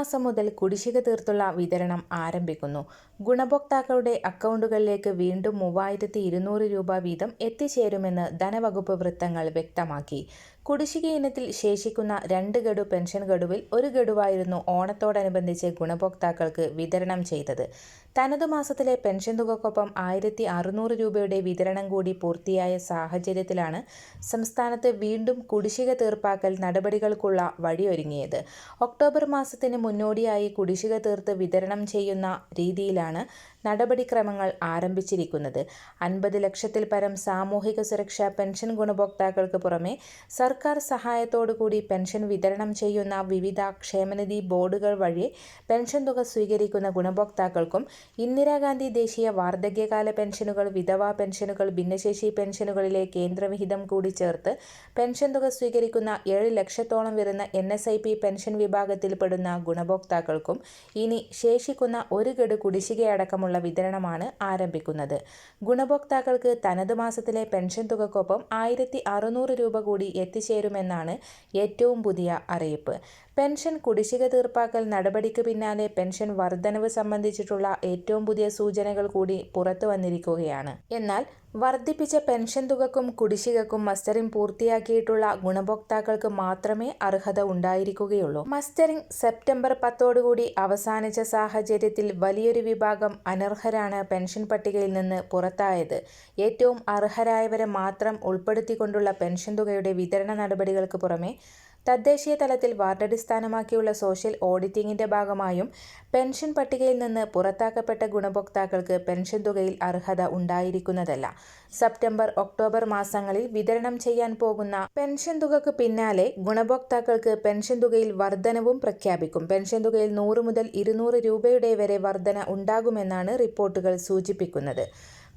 മാസം മുതൽ കുടിശ്ശിക തീർത്തുള്ള വിതരണം ആരംഭിക്കുന്നു. ഗുണഭോക്താക്കളുടെ അക്കൗണ്ടുകളിലേക്ക് വീണ്ടും മൂവായിരത്തി രൂപ വീതം എത്തിച്ചേരുമെന്ന് ധനവകുപ്പ് വൃത്തങ്ങൾ വ്യക്തമാക്കി. കുടിശ്ശിക ഇനത്തിൽ ശേഷിക്കുന്ന രണ്ട് ഗഡു പെൻഷൻ ഗഡുവിൽ ഒരു ഗഡുവായിരുന്നു ഓണത്തോടനുബന്ധിച്ച് ഗുണഭോക്താക്കൾക്ക് വിതരണം ചെയ്തത്. തനതു മാസത്തിലെ പെൻഷൻ തുകക്കൊപ്പം ആയിരത്തി അറുന്നൂറ് രൂപയുടെ വിതരണം കൂടി പൂർത്തിയായ സാഹചര്യത്തിലാണ് സംസ്ഥാനത്ത് വീണ്ടും കുടിശ്ശിക തീർപ്പാക്കൽ നടപടികൾക്കുള്ള വഴിയൊരുങ്ങിയത്. ഒക്ടോബർ മാസത്തിന് മുന്നോടിയായി കുടിശ്ശിക തീർത്ത് വിതരണം ചെയ്യുന്ന രീതിയിലാണ് നടപടിക്രമങ്ങൾ ആരംഭിച്ചിരിക്കുന്നത്. അൻപത് ലക്ഷത്തിൽ പരം സാമൂഹിക സുരക്ഷാ പെൻഷൻ ഗുണഭോക്താക്കൾക്ക് പുറമെ സർക്കാർ സഹായത്തോടുകൂടി പെൻഷൻ വിതരണം ചെയ്യുന്ന വിവിധ ക്ഷേമനിധി ബോർഡുകൾ വഴി പെൻഷൻ തുക സ്വീകരിക്കുന്ന ഗുണഭോക്താക്കൾക്കും ഇന്ദിരാഗാന്ധി ദേശീയ വാർദ്ധക്യകാല പെൻഷനുകൾ വിധവാ പെൻഷനുകൾ ഭിന്നശേഷി പെൻഷനുകളിലെ കേന്ദ്രവിഹിതം കൂടി ചേർത്ത് പെൻഷൻ തുക സ്വീകരിക്കുന്ന ഏഴ് ലക്ഷത്തോളം വരുന്ന N S I P pension വിഭാഗത്തിൽപ്പെടുന്ന ഗുണഭോക്താക്കൾക്കും ഇനി ശേഷിക്കുന്ന ഒരു ഗഡു കുടിശ്ശികയടക്കമുള്ള വിതരണമാണ് ആരംഭിക്കുന്നത്. ഗുണഭോക്താക്കൾക്ക് തനതു മാസത്തിലെ പെൻഷൻ തുകക്കൊപ്പം ആയിരത്തി രൂപ കൂടി എത്തിച്ചേരുമെന്നാണ് ഏറ്റവും പുതിയ അറിയിപ്പ്. പെൻഷൻ കുടിശ്ശിക തീർപ്പാക്കൽ നടപടിക്ക് പിന്നാലെ പെൻഷൻ വർധനവ് സംബന്ധിച്ചിട്ടുള്ള ഏറ്റവും പുതിയ സൂചനകൾ കൂടി പുറത്തു വന്നിരിക്കുകയാണ്. എന്നാൽ വർദ്ധിപ്പിച്ച പെൻഷൻ തുകക്കും കുടിശ്ശികക്കും മസ്റ്ററിംഗ് പൂർത്തിയാക്കിയിട്ടുള്ള ഗുണഭോക്താക്കൾക്ക് മാത്രമേ അർഹത ഉണ്ടായിരിക്കുകയുള്ളൂ. മസ്റ്ററിംഗ് സെപ്റ്റംബർ പത്തോടുകൂടി അവസാനിച്ച സാഹചര്യത്തിൽ വലിയൊരു വിഭാഗം അനർഹരാണ് പെൻഷൻ പട്ടികയിൽ നിന്ന് പുറത്തായത്. ഏറ്റവും അർഹരായവരെ മാത്രം ഉൾപ്പെടുത്തിക്കൊണ്ടുള്ള പെൻഷൻ തുകയുടെ വിതരണ നടപടികൾക്ക് പുറമെ തദ്ദേശീയ തലത്തിൽ വാർഡടിസ്ഥാനമാക്കിയുള്ള സോഷ്യൽ ഓഡിറ്റിംഗിന്റെ ഭാഗമായും പെൻഷൻ പട്ടികയിൽ നിന്ന് പുറത്താക്കപ്പെട്ട ഗുണഭോക്താക്കൾക്ക് പെൻഷൻ തുകയിൽ അർഹത ഉണ്ടായിരിക്കുന്നതല്ല. സെപ്റ്റംബർ ഒക്ടോബർ മാസങ്ങളിൽ വിതരണം ചെയ്യാൻ പോകുന്ന പെൻഷൻ തുകക്ക് പിന്നാലെ ഗുണഭോക്താക്കൾക്ക് പെൻഷൻ തുകയിൽ വർധനവും പ്രഖ്യാപിക്കും. പെൻഷൻ തുകയിൽ നൂറ് മുതൽ ഇരുന്നൂറ് രൂപയുടെ വരെ വർധന ഉണ്ടാകുമെന്നാണ് റിപ്പോർട്ടുകൾ സൂചിപ്പിക്കുന്നത്.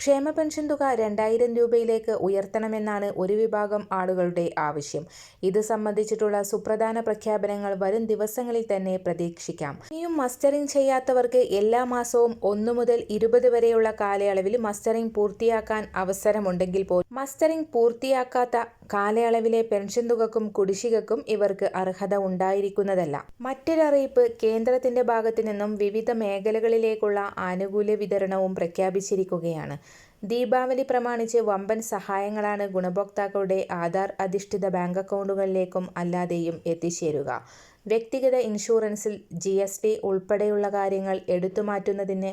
ക്ഷേമ പെൻഷൻ തുക രണ്ടായിരം രൂപയിലേക്ക് ഉയർത്തണമെന്നാണ് ഒരു വിഭാഗം ആളുകളുടെ ആവശ്യം. ഇത് സംബന്ധിച്ചിട്ടുള്ള സുപ്രധാന പ്രഖ്യാപനങ്ങൾ വരും ദിവസങ്ങളിൽ തന്നെ പ്രതീക്ഷിക്കാം. ഇനിയും മസ്റ്ററിംഗ് ചെയ്യാത്തവർക്ക് എല്ലാ മാസവും ഒന്നു മുതൽ ഇരുപത് വരെയുള്ള കാലയളവിൽ മസ്റ്ററിംഗ് പൂർത്തിയാക്കാൻ അവസരമുണ്ടെങ്കിൽ പോലും മസ്റ്ററിംഗ് പൂർത്തിയാക്കാത്ത കാലയളവിലെ പെൻഷൻ തുകക്കും കുടിശ്ശികക്കും ഇവർക്ക് അർഹത ഉണ്ടായിരിക്കുന്നതല്ല. മറ്റൊരറിയിപ്പ് കേന്ദ്രത്തിന്റെ ഭാഗത്തു നിന്നും വിവിധ മേഖലകളിലേക്കുള്ള ആനുകൂല്യ വിതരണവും പ്രഖ്യാപിച്ചിരിക്കുകയാണ്. ദീപാവലി പ്രമാണിച്ച് വമ്പൻ സഹായങ്ങളാണ് ഗുണഭോക്താക്കളുടെ ആധാർ അധിഷ്ഠിത ബാങ്ക് അക്കൗണ്ടുകളിലേക്കും അല്ലാതെയും എത്തിച്ചേരുക. വ്യക്തിഗത ഇൻഷുറൻസിൽ ജി എസ് ടി ഉൾപ്പെടെയുള്ള കാര്യങ്ങൾ എടുത്തുമാറ്റുന്നതിന്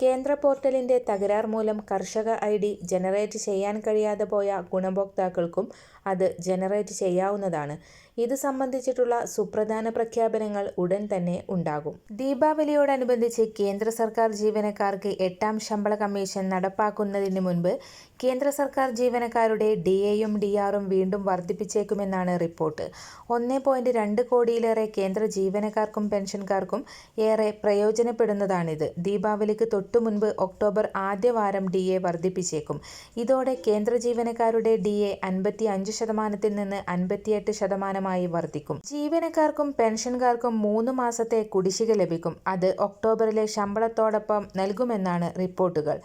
കേന്ദ്ര പോർട്ടലിന്റെ തകരാർ മൂലം കർഷക ഐ ഡി ജനറേറ്റ് ചെയ്യാൻ കഴിയാതെ പോയ ഗുണഭോക്താക്കൾക്കും അത് ജനറേറ്റ് ചെയ്യാവുന്നതാണ്. ഇത് സംബന്ധിച്ചിട്ടുള്ള സുപ്രധാന പ്രഖ്യാപനങ്ങൾ ഉടൻ തന്നെ ഉണ്ടാകും. ദീപാവലിയോടനുബന്ധിച്ച് കേന്ദ്ര സർക്കാർ ജീവനക്കാർക്ക് എട്ടാം ശമ്പള കമ്മീഷൻ നടപ്പാക്കുന്നതിന് മുൻപ് കേന്ദ്ര സർക്കാർ ജീവനക്കാരുടെ ഡി എയും ഡി ആറും വീണ്ടും വർദ്ധിപ്പിച്ചേക്കുമെന്നാണ് റിപ്പോർട്ട്. ഒന്നേ പോയിന്റ് രണ്ട് കോടിയിലേറെ കേന്ദ്ര ജീവനക്കാർക്കും പെൻഷൻകാർക്കും ഏറെ പ്രയോജനപ്പെടുന്നതാണിത്. ദീപാവലിക്ക് തൊട്ടു മുൻപ് ഒക്ടോബർ ആദ്യവാരം ഡി എ വർദ്ധിപ്പിച്ചേക്കും. ഇതോടെ കേന്ദ്ര ജീവനക്കാരുടെ ഡി എ അൻപത്തി അഞ്ച് ശതമാനത്തിൽ നിന്ന് അൻപത്തിയെട്ട് ശതമാനമായി വർദ്ധിക്കും. ജീവനക്കാർക്കും പെൻഷൻകാർക്കും മൂന്ന് മാസത്തെ കുടിശ്ശിക ലഭിക്കും. അത് ഒക്ടോബറിലെ ശമ്പളത്തോടൊപ്പം നൽകുമെന്നാണ് റിപ്പോർട്ടുകൾ.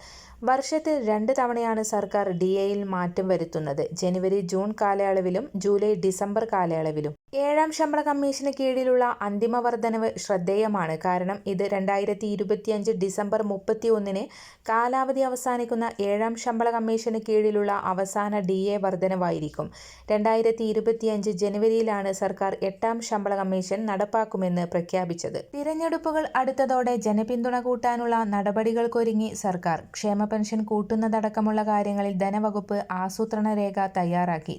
വർഷത്തിൽ രണ്ട് തവണയാണ് സർക്കാർ ഡി എയിൽ മാറ്റം വരുത്തുന്നത്. ജനുവരി ജൂൺ കാലയളവിലും ജൂലൈ ഡിസംബർ കാലയളവിലും. ഏഴാം ശമ്പള കമ്മീഷന് കീഴിലുള്ള അന്തിമ വർധനവ് ശ്രദ്ധേയമാണ്. കാരണം ഇത് രണ്ടായിരത്തി ഇരുപത്തിയഞ്ച് ഡിസംബർ മുപ്പത്തി ഒന്നിന് കാലാവധി അവസാനിക്കുന്ന ഏഴാം ശമ്പള കമ്മീഷന് കീഴിലുള്ള അവസാന ഡി എ വർധനവായിരിക്കും. രണ്ടായിരത്തി ഇരുപത്തിയഞ്ച് ജനുവരിയിലാണ് സർക്കാർ എട്ടാം ശമ്പള കമ്മീഷൻ നടപ്പാക്കുമെന്ന് പ്രഖ്യാപിച്ചത്. തിരഞ്ഞെടുപ്പുകൾ അടുത്തതോടെ ജനപിന്തുണ കൂട്ടാനുള്ള നടപടികൾക്കൊരുങ്ങി സർക്കാർ. ക്ഷേമ പെൻഷൻ കൂട്ടുന്നതടക്കമുള്ള കാര്യങ്ങളിൽ ധനവകുപ്പ് ആസൂത്രണ രേഖ തയ്യാറാക്കി.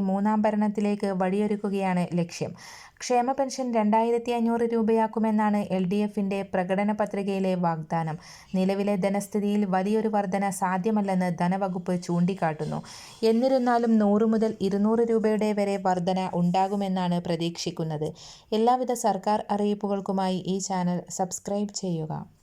മൂന്നാം ഭരണത്തിലേക്ക് വഴിയൊരുക്കുകയാണ് ലക്ഷ്യം. ക്ഷേമ പെൻഷൻ രണ്ടായിരത്തി അഞ്ഞൂറ് രൂപയാക്കുമെന്നാണ് എൽ ഡി എഫിന്റെ പ്രകടന പത്രികയിലെ വാഗ്ദാനം. നിലവിലെ ധനസ്ഥിതിയിൽ വലിയൊരു വർധന സാധ്യമല്ലെന്ന് ധനവകുപ്പ് ചൂണ്ടിക്കാട്ടുന്നു. എന്നിരുന്നാലും നൂറ് മുതൽ ഇരുന്നൂറ് രൂപയുടെ വരെ വർധന ഉണ്ടാകുമെന്നാണ് പ്രതീക്ഷിക്കുന്നത്. എല്ലാവിധ സർക്കാർ അറിയിപ്പുകൾക്കുമായി ഈ ചാനൽ സബ്സ്ക്രൈബ് ചെയ്യുക.